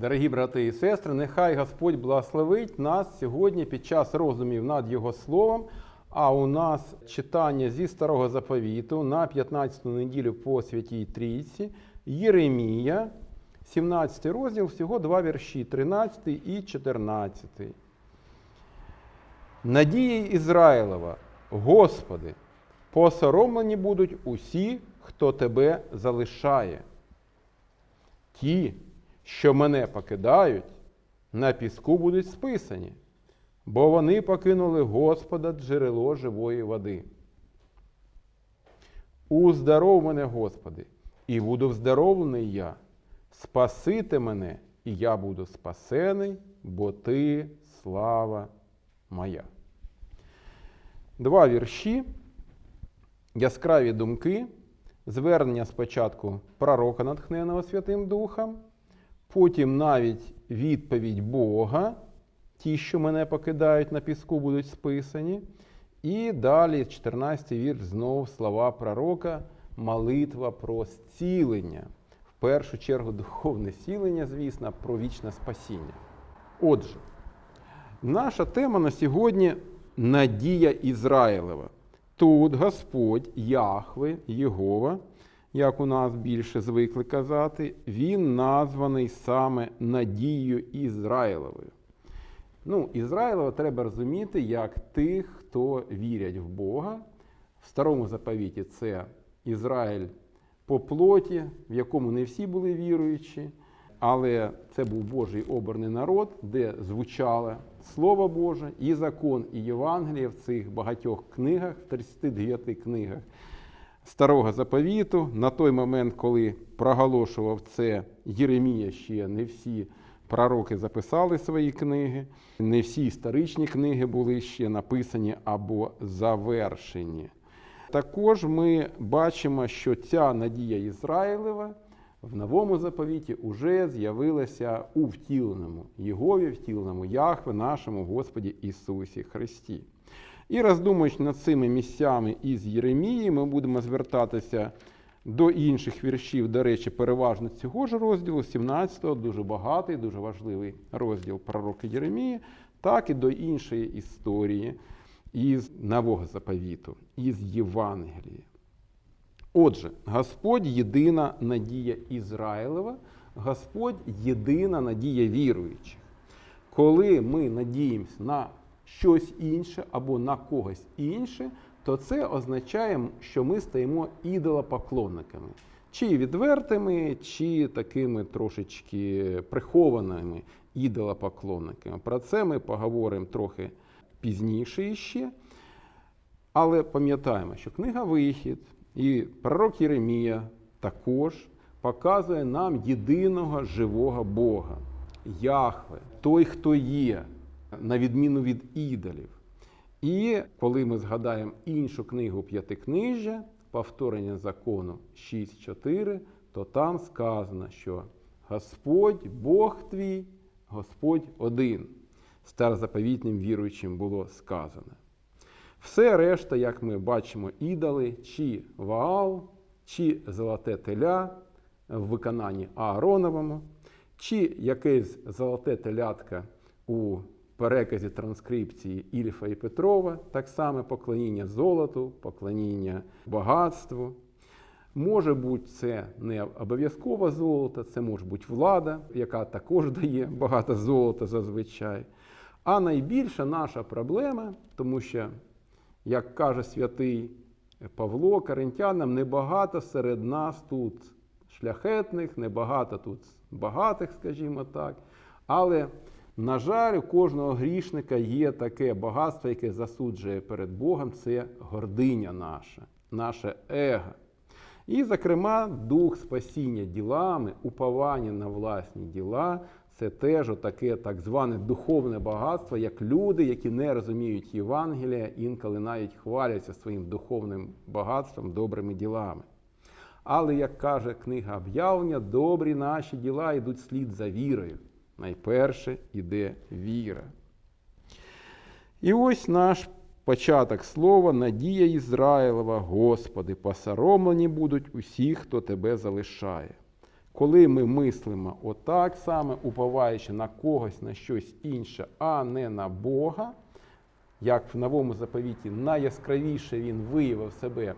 Дорогі брати і сестри, нехай Господь благословить нас сьогодні під час роздумів над Його Словом. А у нас читання зі Старого Заповіту на 15-ту неділю по Святій Трійці, Єремія, 17 розділ, всього два вірші, 13 і 14. Надія Ізраїлова, Господи, посоромлені будуть усі, хто тебе залишає. Ті, що мене покидають, на піску будуть списані, бо вони покинули Господа джерело живої води. Уздоров мене, Господи, і буду вздоровлений я. Спасите мене, і я буду спасений, бо Ти слава моя. Два вірші, яскраві думки, звернення спочатку пророка, натхненого Святим Духом, потім навіть відповідь Бога, ті, що мене покидають на піску, будуть списані. І далі, 14 вірш, знову слова пророка, молитва про зцілення. В першу чергу духовне зцілення, звісно, про вічне спасіння. Отже, наша тема на сьогодні надія Ізраїлева. Тут Господь, Яхве, Єгова, як у нас більше звикли казати, він названий саме надією Ізраїлевою. Ну, Ізраїлева треба розуміти як тих, хто вірять в Бога. В старому заповіті це Ізраїль по плоті, в якому не всі були віруючі, але це був Божий обраний народ, де звучало Слово Боже, і закон, і Євангеліє в цих багатьох книгах, в 39 книгах Старого заповіту. На той момент, коли проголошував це Єремія, ще не всі пророки записали свої книги, не всі історичні книги були ще написані або завершені. Також ми бачимо, що ця надія Ізраїлева в новому заповіті вже з'явилася у втіленому Єгові, втіленому Яхве, нашому Господі Ісусі Христі. І роздумуючи над цими місцями із Єремії, ми будемо звертатися до інших віршів, до речі, переважно цього ж розділу, 17-го, дуже багатий, дуже важливий розділ пророка Єремії, так і до іншої історії із Нового заповіту, із Євангелії. Отже, Господь єдина надія Ізраїлева, Господь єдина надія віруючих. Коли ми надіємося на щось інше або на когось інше, то це означає, що ми стаємо ідолопоклонниками. Чи відвертими, чи такими трошечки прихованими ідолопоклонниками. Про це ми поговоримо трохи пізніше ще. Але пам'ятаємо, що книга Вихід і пророк Єремія також показує нам єдиного живого Бога, Яхве, той, хто є, на відміну від ідолів. І коли ми згадаємо іншу книгу П'ятикнижжя, повторення закону 6.4, то там сказано, що Господь, Бог твій, Господь один. Старозаповітнім віруючим було сказано. Все решта, як ми бачимо, ідоли, чи Ваал, чи золоте теля в виконанні Аароновому, чи якесь золоте телятка у переказі транскрипції Ільфа і Петрова, так само поклоніння золоту, поклоніння багатству. Може бути, це не обов'язково золото, це може бути влада, яка також дає багато золота зазвичай. А найбільша наша проблема, тому що, як каже святий Павло Каринтянам, небагато серед нас тут шляхетних, небагато тут багатих, скажімо так. Але, на жаль, у кожного грішника є таке багатство, яке засуджує перед Богом, це гординя наша, наше его. І, зокрема, дух спасіння ділами, уповання на власні діла це теж таке так зване духовне багатство, як люди, які не розуміють Євангелія, інколи навіть хваляться своїм духовним багатством, добрими ділами. Але, як каже книга об'явлення, добрі наші діла йдуть слід за вірою. Найперше іде віра. І ось наш початок слова надія Ізраїлова, Господи, посоромлені будуть усі, хто тебе залишає. Коли ми мислимо отак саме, уповаючи на когось, на щось інше, а не на Бога, як в новому заповіті найяскравіше він виявив себе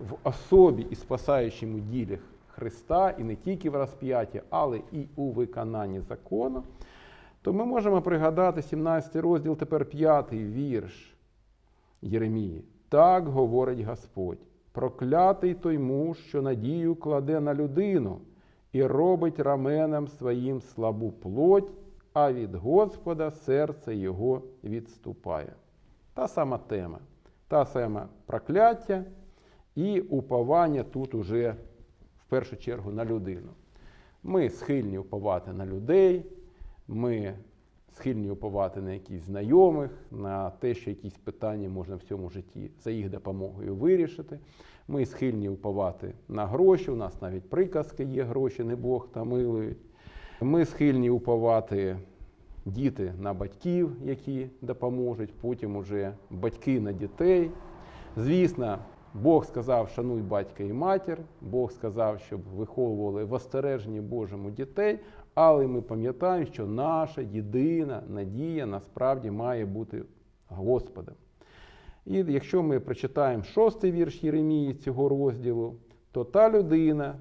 в особі і спасаючому ділі Христа, і не тільки в розп'ятті, але і у виконанні закону, то ми можемо пригадати 17 розділ, тепер 5 вірш Єремії. Так говорить Господь. Проклятий той муж, що надію кладе на людину і робить раменем своїм слабу плоть, а від Господа серце його відступає. Та сама тема, та сама прокляття і уповання тут уже першу чергу на людину. Ми схильні уповати на людей, ми схильні уповати на якісь знайомих, на те, що якісь питання можна в цьому житті за їх допомогою вирішити. Ми схильні уповати на гроші. У нас навіть приказки є гроші, не Бог та милують. Ми схильні уповати діти на батьків, які допоможуть, потім уже батьки на дітей. Звісно, Бог сказав, шануй батька і матір, Бог сказав, щоб виховували в остереженні Божому дітей, але ми пам'ятаємо, що наша єдина надія насправді має бути Господом. І якщо ми прочитаємо шостий вірш Єремії цього розділу, то та людина,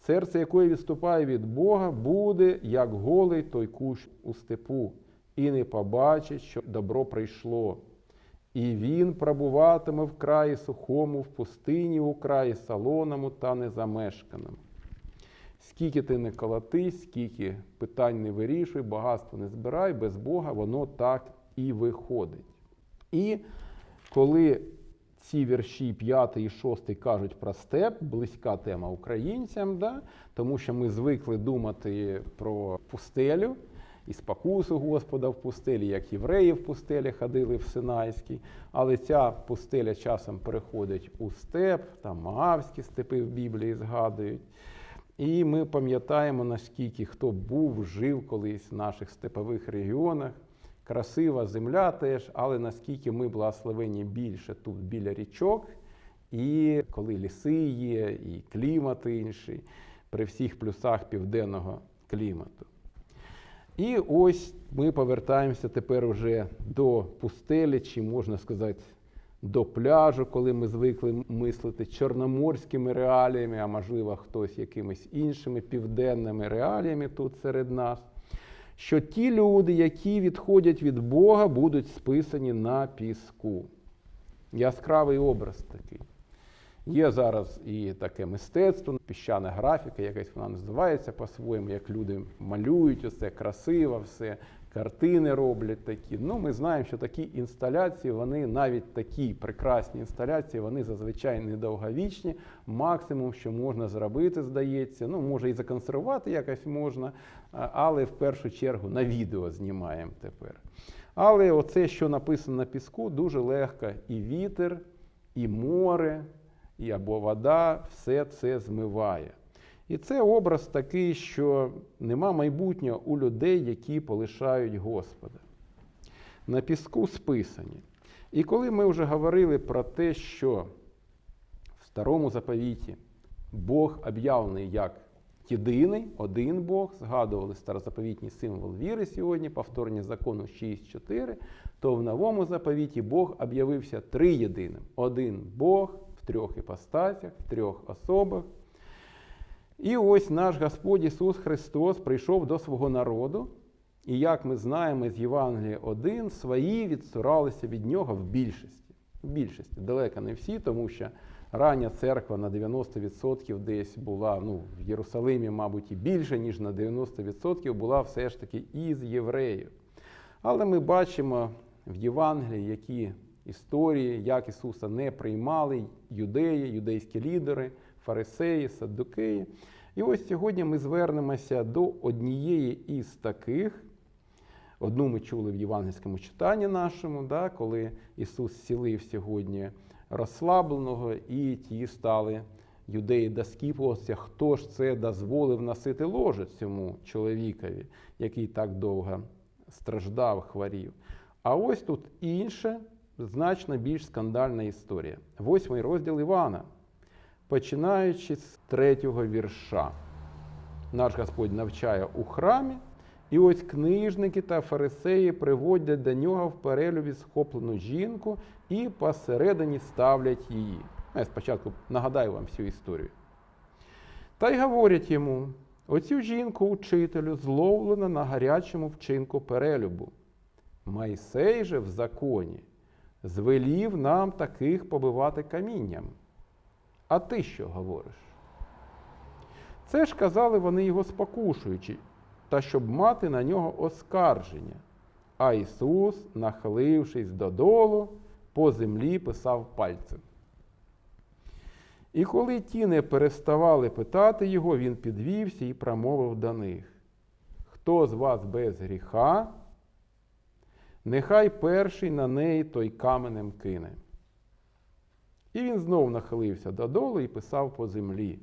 серце якої відступає від Бога, буде як голий той кущ у степу, і не побачить, що добро прийшло. І він пробуватиме в краї сухому, в пустині, у краї солоному та незамешканому. Скільки ти не колотись, скільки питань не вирішуй, багатство не збирай, без Бога воно так і виходить. І коли ці вірші 5 і 6 кажуть про степ, близька тема українцям, да? тому що ми звикли думати про пустелю і спокусу Господа в пустелі, як євреї в пустелі ходили в Синайській, але ця пустеля часом переходить у степ, там Моавські степи в Біблії згадують. І ми пам'ятаємо, наскільки хто був, жив колись в наших степових регіонах. Красива земля теж, але наскільки ми благословені більше тут біля річок, і коли ліси є, і клімат інший, при всіх плюсах південного клімату. І ось ми повертаємося тепер уже до пустелі, чи можна сказати, до пляжу, коли ми звикли мислити чорноморськими реаліями, а можливо, хтось якимись іншими південними реаліями тут серед нас. Що ті люди, які відходять від Бога, будуть списані на піску. Яскравий образ такий. Є зараз і таке мистецтво, піщана графіка, якась вона називається по-своєму, як люди малюють усе красиво, все, картини роблять такі. Ну, ми знаємо, що такі інсталяції, вони навіть такі прекрасні інсталяції, вони зазвичай недовговічні. Максимум, що можна зробити, здається, ну, може і законсервувати якось можна, але в першу чергу на відео знімаємо тепер. Але оце, що написано на піску, дуже легко і вітер, і море і або вода все це змиває. І це образ такий, що нема майбутнього у людей, які полишають Господа. На піску списані. І коли ми вже говорили про те, що в старому заповіті Бог об'явлений як єдиний, один Бог, згадували старозаповітній символ віри сьогодні, повторення закону 6.4, то в новому заповіті Бог об'явився триєдиним. Один Бог трьох іпостасях, в трьох особах. І ось наш Господь Ісус Христос прийшов до свого народу, і, як ми знаємо з Євангелія 1, свої відсуралися від нього в більшості. В більшості, далеко не всі, тому що рання церква на 90% десь була, ну, в Єрусалимі, мабуть, і більше, ніж на 90% була все ж таки із євреїв. Але ми бачимо в Євангелії, які історії, як Ісуса не приймали юдеї, юдейські лідери, фарисеї, саддукеї. І ось сьогодні ми звернемося до однієї із таких. Одну ми чули в євангельському читанні нашому, да, коли Ісус сілив сьогодні розслабленого, і ті стали юдеї доскіпуватися, хто ж це дозволив носити ложе цьому чоловікові, який так довго страждав, хворів. А ось тут інше, значно більш скандальна історія. Восьмий розділ Івана, починаючи з третього вірша. наш Господь навчає у храмі. І ось книжники та фарисеї приводять до нього в перелюбі схоплену жінку і посередині ставлять її. Ну, Я спочатку нагадаю вам всю історію. Та й говорять йому: оцю жінку, учителю, зловлено на гарячому вчинку перелюбу. Майсей же в законі звелів нам таких побивати камінням. А ти що говориш? Це ж казали вони його спокушуючи, та щоб мати на нього оскарження. А Ісус, нахилившись додолу, по землі писав пальцем. І коли ті не переставали питати його, він підвівся і промовив до них: Хто з вас без гріха, нехай перший на неї той каменем кине. І він знов нахилився додолу і писав по землі.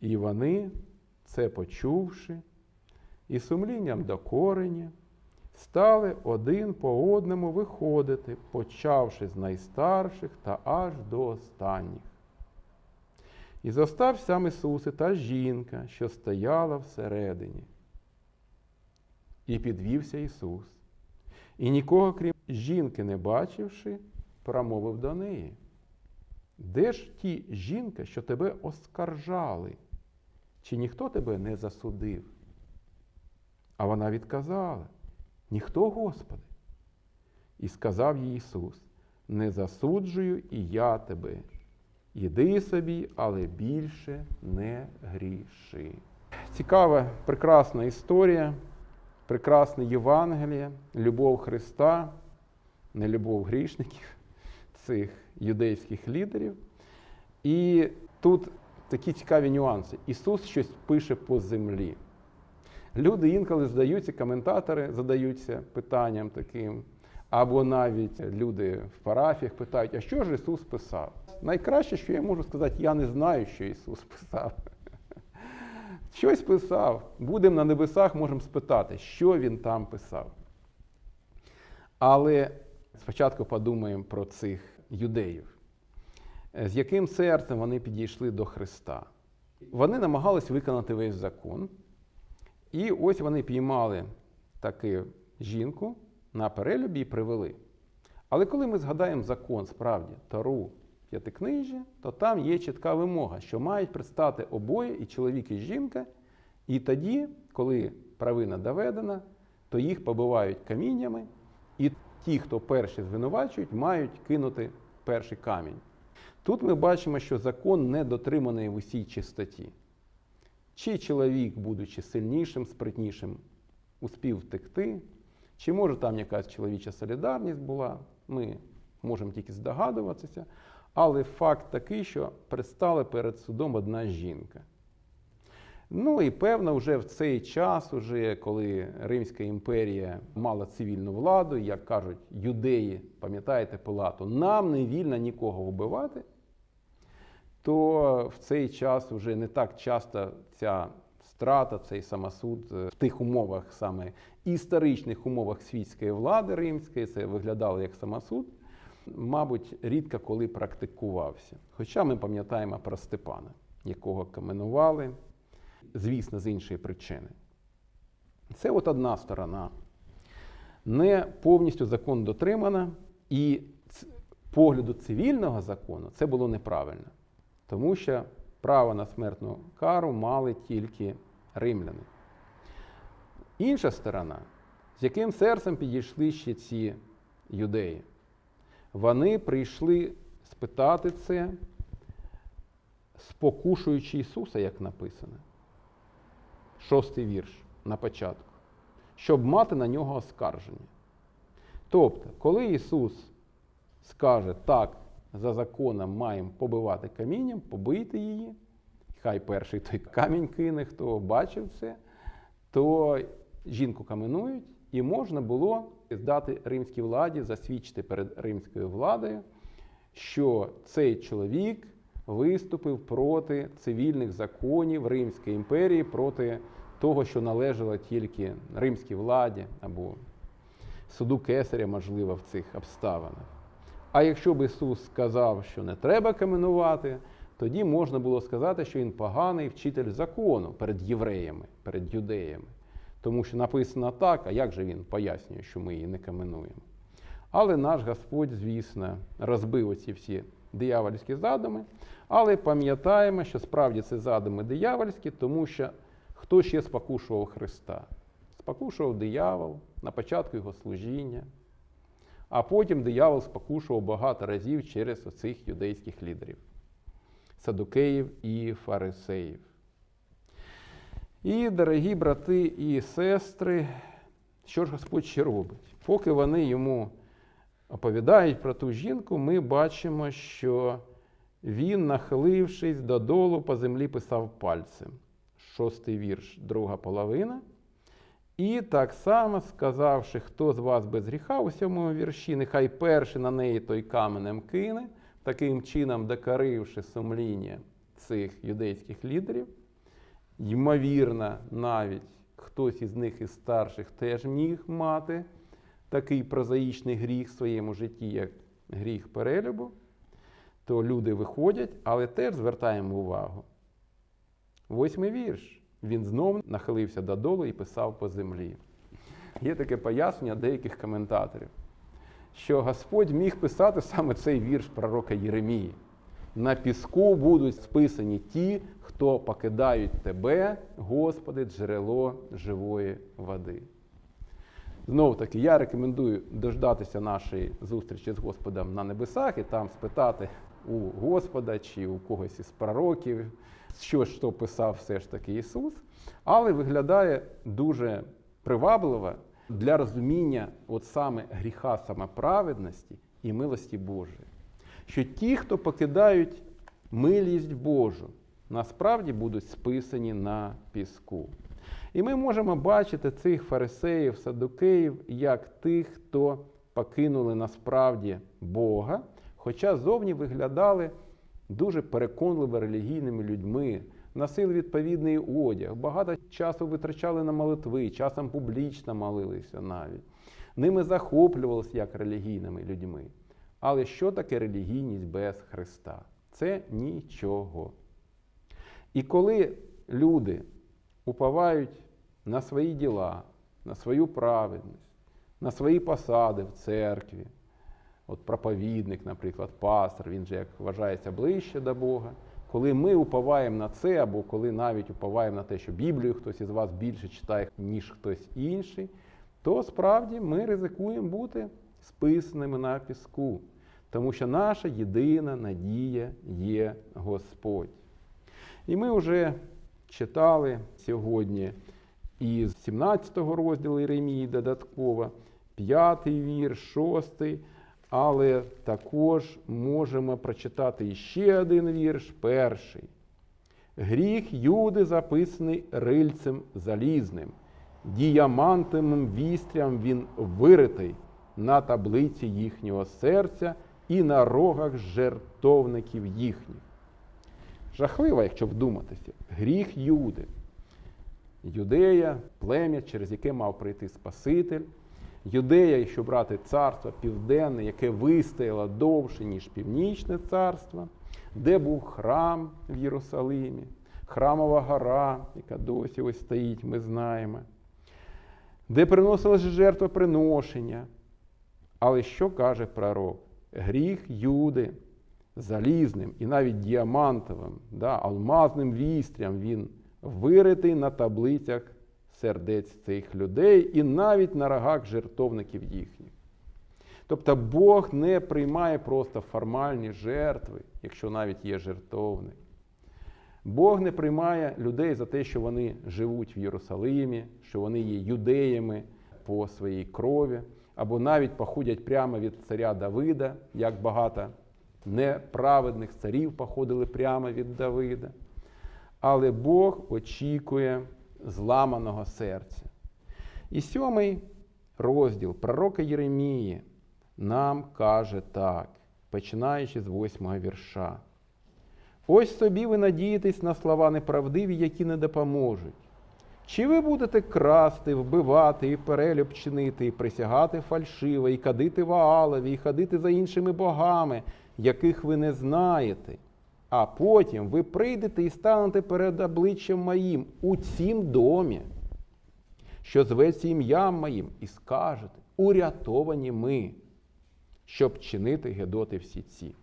І вони, це почувши, і сумлінням до корені, стали один по одному виходити, почавши з найстарших та аж до останніх. І зостав сам Ісус і та жінка, що стояла всередині. І підвівся Ісус. І нікого, крім жінки, не бачивши, промовив до неї. Де ж ті жінка, що тебе оскаржали? Чи ніхто тебе не засудив? А вона відказала: Ніхто, Господи. І сказав їй Ісус: Не засуджую і я тебе. Іди собі, але більше не гріши. Цікава, прекрасна історія, прекрасне Євангеліє, любов Христа, не любов грішників, цих юдейських лідерів. І тут такі цікаві нюанси. Ісус щось пише по землі. Люди інколи здаються, коментатори задаються питанням таким, або навіть люди в парафіях питають, а що ж Ісус писав? Найкраще, що я можу сказати, я не знаю, що Ісус писав. Щось писав. Будемо на небесах, можемо спитати, що Він там писав. Але спочатку подумаємо про цих юдеїв, з яким серцем вони підійшли до Христа. Вони намагались виконати весь закон. І ось вони піймали таку жінку на перелюбі і привели. Але коли ми згадаємо закон справді Тару п'ятикнижжя, то там є чітка вимога, що мають предстати обоє і чоловік, і жінка. І тоді, коли провина доведена, то їх побивають каміннями, і ті, хто перші звинувачують, мають кинути перший камінь. Тут ми бачимо, що закон не дотриманий в усій чистоті. Чи чоловік, будучи сильнішим, спритнішим, успів втекти, чи може там якась чоловіча солідарність була, ми можемо тільки здогадуватися. Але факт такий, що предстала перед судом одна жінка. Ну і певно, вже в цей час, уже коли Римська імперія мала цивільну владу, як кажуть юдеї, пам'ятаєте Пилату, нам не вільно нікого вбивати, то в цей час вже не так часто ця страта, цей самосуд в тих умовах, саме історичних умовах світської влади римської, це виглядало як самосуд, мабуть, рідко коли практикувався. Хоча ми пам'ятаємо про Степана, якого каменували, звісно, з іншої причини. Це от одна сторона. Не повністю закон дотримана, і погляду цивільного закону це було неправильно. Тому що право на смертну кару мали тільки римляни. Інша сторона, з яким серцем підійшли ще ці юдеї, вони прийшли спитати це, спокушуючи Ісуса, як написано. Шостий вірш на початку, щоб мати на нього оскарження. Тобто, коли Ісус скаже так, за законом маємо побивати камінням, побити її. Хай перший той камінь кине, хто бачив це, то жінку каменують, і можна було здати римській владі, засвідчити перед римською владою, що цей чоловік виступив проти цивільних законів Римської імперії, проти того, що належало тільки римській владі або суду кесаря, можливо, в цих обставинах. А якщо б Ісус сказав, що не треба каменувати, тоді можна було сказати, що він поганий вчитель закону перед євреями, перед юдеями. Тому що написано так, а як же він пояснює, що ми її не каменуємо. Але наш Господь, звісно, розбив оці всі диявольські задуми. Але пам'ятаємо, що справді це задуми диявольські, тому що хто ще спокушував Христа? Спокушував диявол на початку його служіння, а потім диявол спокушував багато разів через оцих юдейських лідерів садукеїв і фарисеїв. І, дорогі брати і сестри, що ж Господь ще робить? Поки вони йому оповідають про ту жінку, ми бачимо, що він, нахилившись додолу, по землі писав пальцем. Шостий вірш, друга половина. І так само сказавши, хто з вас без гріха у сьомому вірші, нехай перший на неї той каменем кине, таким чином докоривши сумління цих юдейських лідерів. Ймовірно, навіть хтось із них із старших теж міг мати такий прозаїчний гріх в своєму житті, як гріх перелюбу, то люди виходять, але теж звертаємо увагу. Восьмий вірш. Він знов нахилився додолу і писав по землі. Є таке пояснення деяких коментаторів, що Господь міг писати саме цей вірш пророка Єремії. На піску будуть списані ті, хто покидають тебе, Господи, джерело живої води. Знову таки, я рекомендую дождатися нашої зустрічі з Господом на небесах і там спитати у Господа чи у когось із пророків, що ж писав все ж таки Ісус. Але виглядає дуже привабливо для розуміння от саме гріха самоправедності і милості Божої. Що ті, хто покидають милість Божу, насправді будуть списані на піску. І ми можемо бачити цих фарисеїв, садукеїв як тих, хто покинули насправді Бога, хоча зовні виглядали дуже переконливо релігійними людьми, носили відповідний одяг, багато часу витрачали на молитви, часом публічно молилися навіть. Ними захоплювалися як релігійними людьми. Але що таке релігійність без Христа? Це нічого. І коли люди уповають на свої діла, на свою праведність, на свої посади в церкві, от проповідник, наприклад, пастор, він же як вважається ближче до Бога. Коли ми уповаємо на це, або коли навіть уповаємо на те, що Біблію хтось із вас більше читає, ніж хтось інший, то справді ми ризикуємо бути списаними на піску, тому що наша єдина надія є Господь. І ми вже читали сьогодні із 17 розділу Єремії додатково, 5 вірш, 6, але також можемо прочитати ще один вірш, перший. Гріх Юди записаний рильцем залізним, діямантовим вістрям він виритий на таблиці їхнього серця і на рогах жертовників їхніх. Жахливо, якщо вдуматися, гріх Юди. Юдея, плем'я, через яке мав прийти Спаситель. Юдея, якщо брати царство південне, яке вистояло довше, ніж північне царство, де був храм в Єрусалимі, храмова гора, яка досі ось стоїть, ми знаємо, де приносилося жертвоприношення. Але що каже пророк? Гріх Юди залізним і навіть діамантовим, да, алмазним вістрям він виритий на таблицях сердець цих людей і навіть на рогах жертовників їхніх. Тобто Бог не приймає просто формальні жертви, якщо навіть є жертовник. Бог не приймає людей за те, що вони живуть в Єрусалимі, що вони є юдеями по своїй крові, або навіть походять прямо від царя Давида, як багато неправедних царів походили прямо від Давида. Але Бог очікує зламаного серця. І сьомий розділ пророка Єремії нам каже так, починаючи з восьмого вірша. Ось собі ви надієтесь на слова неправдиві, які не допоможуть. Чи ви будете красти, вбивати, і перелюб чинити, і присягати фальшиво, і кадити Ваалові, і ходити за іншими богами, яких ви не знаєте, А потім ви прийдете і станете перед обличчям моїм у цім домі, що зветься ім'ям моїм, і скажете, урятовані ми, щоб чинити Гедоти всі ці.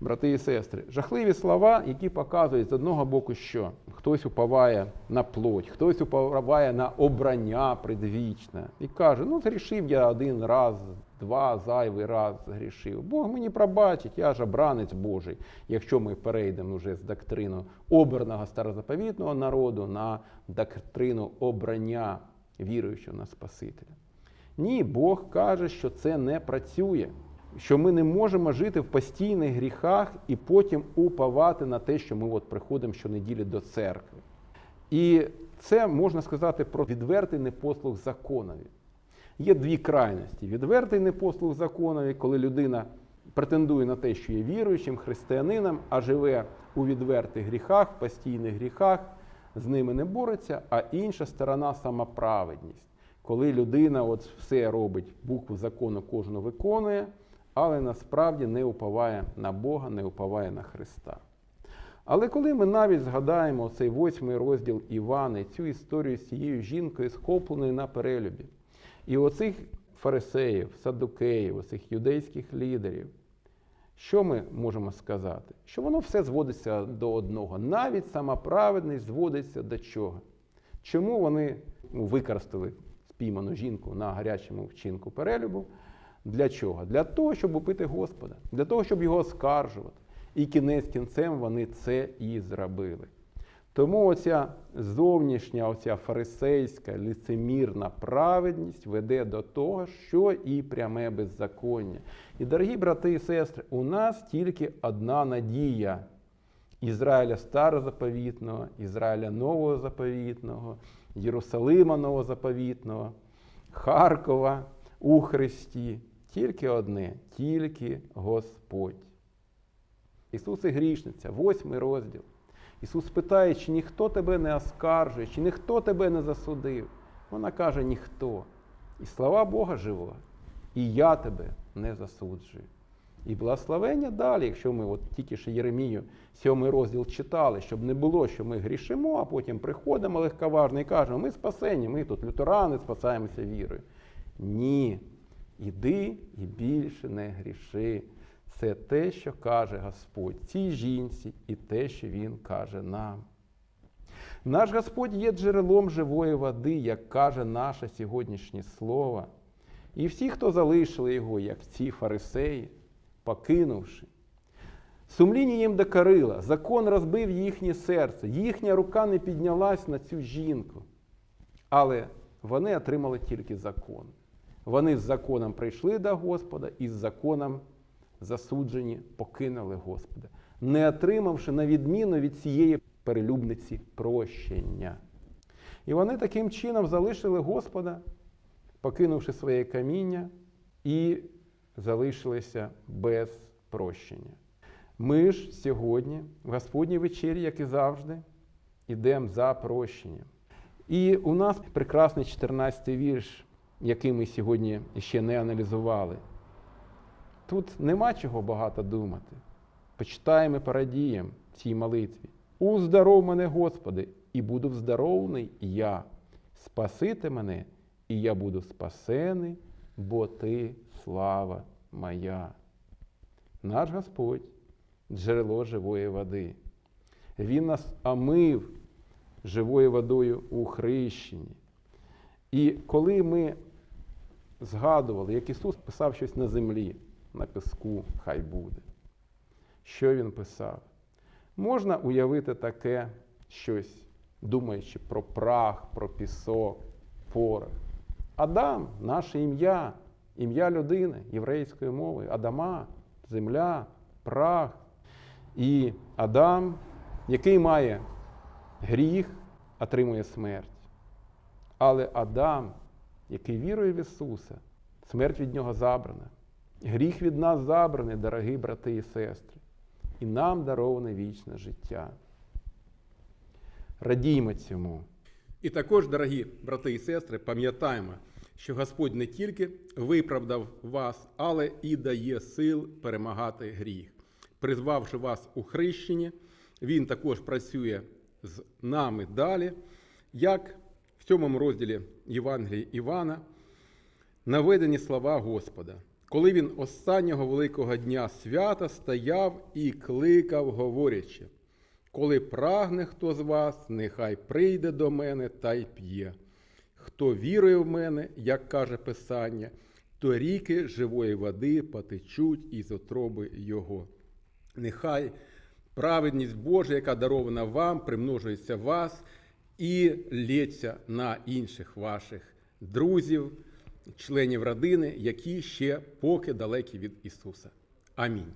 Брати і сестри, жахливі слова, які показують з одного боку, що хтось уповає на плоть, хтось уповає на обрання предвічне і каже: ну згрішив я один раз, два зайвий раз згрішив. Бог мені пробачить, я ж обранець Божий. Якщо ми перейдемо вже з доктрину обраного старозаповітного народу на доктрину обрання віруючого на Спасителя. Ні, Бог каже, що це не працює, що ми не можемо жити в постійних гріхах і потім уповати на те, що ми от приходимо щонеділі до церкви. І це можна сказати про відвертий непослух законові. Є дві крайності: відвертий непослух законові, коли людина претендує на те, що є віруючим християнином, а живе у відвертих гріхах, в постійних гріхах, з ними не бореться, а інша сторона самоправедність коли людина от все робить, букву закону кожну виконує, але насправді не уповає на Бога, не уповає на Христа. Але коли ми навіть згадаємо цей восьмий розділ Івана, цю історію з цією жінкою, схопленою на перелюбі, і оцих фарисеїв, садукеїв, оцих юдейських лідерів, що ми можемо сказати? Що воно все зводиться до одного. Навіть сама праведність зводиться до чого? Чому вони використали спійману жінку на гарячому вчинку перелюбу? Для чого? Для того, щоб убити Господа, для того, щоб його оскаржувати. І кінець кінцем вони це і зробили. Тому оця зовнішня, оця фарисейська, лицемірна праведність веде до того, що і пряме беззаконня. І, дорогі брати і сестри, у нас тільки одна надія Ізраїля старозаповітного, Ізраїля нового заповітного, Єрусалима новозаповітного, Харкова у Христі. Тільки одне, тільки Господь. Ісус і грішниця, восьмий розділ. Ісус питає, чи ніхто тебе не оскаржує, чи ніхто тебе не засудив. Вона каже, ніхто. І слава Бога живого, і я тебе не засуджую. І благословення далі, якщо ми от тільки ще Єремію, сьомий розділ читали, щоб не було, що ми грішимо, а потім приходимо легковажно і кажемо, ми спасені, ми тут лютерани, спасаємося вірою. Ні, іди і більше не гріши. Це те, що каже Господь цій жінці, і те, що Він каже нам. Наш Господь є джерелом живої води, як каже наше сьогоднішнє слово. І всі, хто залишили його, як ці фарисеї, покинувши, сумління їм докорила, закон розбив їхнє серце, їхня рука не піднялась на цю жінку. Але вони отримали тільки закон. Вони з законом прийшли до Господа і з законом засуджені покинули Господа, не отримавши на відміну від цієї перелюбниці прощення. І вони таким чином залишили Господа, покинувши своє каміння, і залишилися без прощення. Ми ж сьогодні, в Господній вечері, як і завжди, йдемо за прощенням. І у нас прекрасний 14-й вірш, який ми сьогодні ще не аналізували. Тут нема чого багато думати. Почитаємо і порадіємо цій молитві. Уздоров мене, Господи, і буду вздоровний я. Спасити мене, і я буду спасений, бо Ти слава моя. Наш Господь джерело живої води. Він нас омив живою водою у хрещенні. І коли ми згадували, як Ісус писав щось на землі, на піску, хай буде. Що Він писав? Можна уявити таке щось, думаючи про прах, про пісок, порох. Адам, наше ім'я, ім'я людини єврейською мовою, Адама, земля, прах. І Адам, який має гріх, отримує смерть. Але Адам, який вірує в Ісуса, смерть від нього забрана. Гріх від нас забраний, дорогі брати і сестри, і нам дароване вічне життя. Радіймо цьому. І також, дорогі брати і сестри, пам'ятаємо, що Господь не тільки виправдав вас, але і дає сил перемагати гріх. призвавши вас у хрещення. Він також працює з нами далі, як в сьомому розділі Євангелії Івана наведені слова Господа, коли він останнього великого дня свята стояв і кликав, говорячи, коли прагне хто з вас, нехай прийде до мене та й п'є. Хто вірує в мене, як каже Писання, то ріки живої води потечуть із отроби його. Нехай праведність Божа, яка дарована вам, примножується вас і лється на інших ваших друзів, членів родини, які ще поки далекі від Ісуса. Амінь.